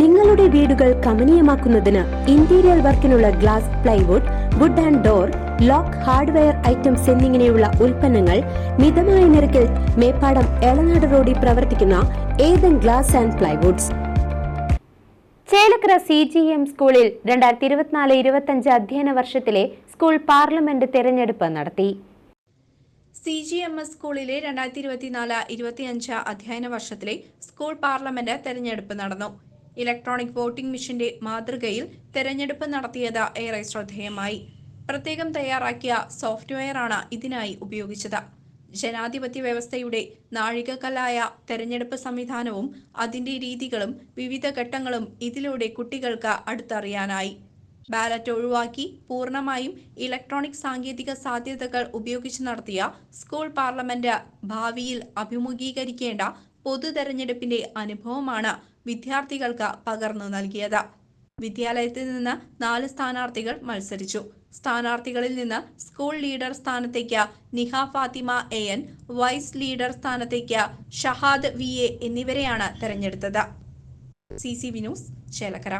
നിങ്ങളുടെ വീടുകൾ കമനീയമാക്കുന്നതിന് interior വർക്കിനുള്ള glass plywood wood and door lock hardware items എന്നിങ്ങനെയുള്ള ഉൽപ്പന്നങ്ങൾ മിതമായ നിരക്കിൽ മേപ്പാടം എളനാട് റോഡിൽ പ്രവർത്തിക്കുന്ന Ethan glass and plywoods Chelakkara C G M സ്കൂളിൽ രണ്ടായിരത്തി ഇരുപത്തിനാല് ഇരുപത്തഞ്ച് അധ്യയന വർഷത്തിലെ സ്കൂൾ പാർലമെന്റ് തെരഞ്ഞെടുപ്പ് നടത്തി. സി ജി എം എസ് സ്കൂളിലെ രണ്ടായിരത്തി ഇരുപത്തിനാല് ഇരുപത്തിയഞ്ച് അധ്യയന വർഷത്തിലെ സ്കൂൾ പാർലമെന്റ് തെരഞ്ഞെടുപ്പ് നടന്നു. ഇലക്ട്രോണിക് വോട്ടിംഗ് മെഷീന്റെ മാതൃകയിൽ തെരഞ്ഞെടുപ്പ് നടത്തിയത് ഏറെ ശ്രദ്ധേയമായി. പ്രത്യേകം തയ്യാറാക്കിയ സോഫ്റ്റ്വെയറാണ് ഇതിനായി ഉപയോഗിച്ചത്. ജനാധിപത്യ വ്യവസ്ഥയുടെ നാഴികക്കല്ലായ തെരഞ്ഞെടുപ്പ് സംവിധാനവും അതിന്റെ രീതികളും വിവിധ ഘട്ടങ്ങളും ഇതിലൂടെ കുട്ടികൾക്ക് അടുത്തറിയാനായി. ബാലറ്റ് ഒഴിവാക്കി പൂർണമായും ഇലക്ട്രോണിക് സാങ്കേതിക സാധ്യതകൾ ഉപയോഗിച്ച് നടത്തിയ സ്കൂൾ പാർലമെന്റ് ഭാവിയിൽ അഭിമുഖീകരിക്കേണ്ട പൊതു തെരഞ്ഞെടുപ്പിന്റെ അനുഭവമാണ് വിദ്യാർത്ഥികൾക്ക് പകർന്നു നൽകിയത്. വിദ്യാലയത്തിൽ നിന്ന് നാല് സ്ഥാനാർത്ഥികൾ മത്സരിച്ചു. സ്ഥാനാർത്ഥികളിൽ നിന്ന് സ്കൂൾ ലീഡർ സ്ഥാനത്തേക്ക് Niha Fathima A N vice leader സ്ഥാനത്തേക്ക് ഷഹാദ് വി എ എന്നിവരെയാണ് തെരഞ്ഞെടുത്തത്. C C V news Chelakkara.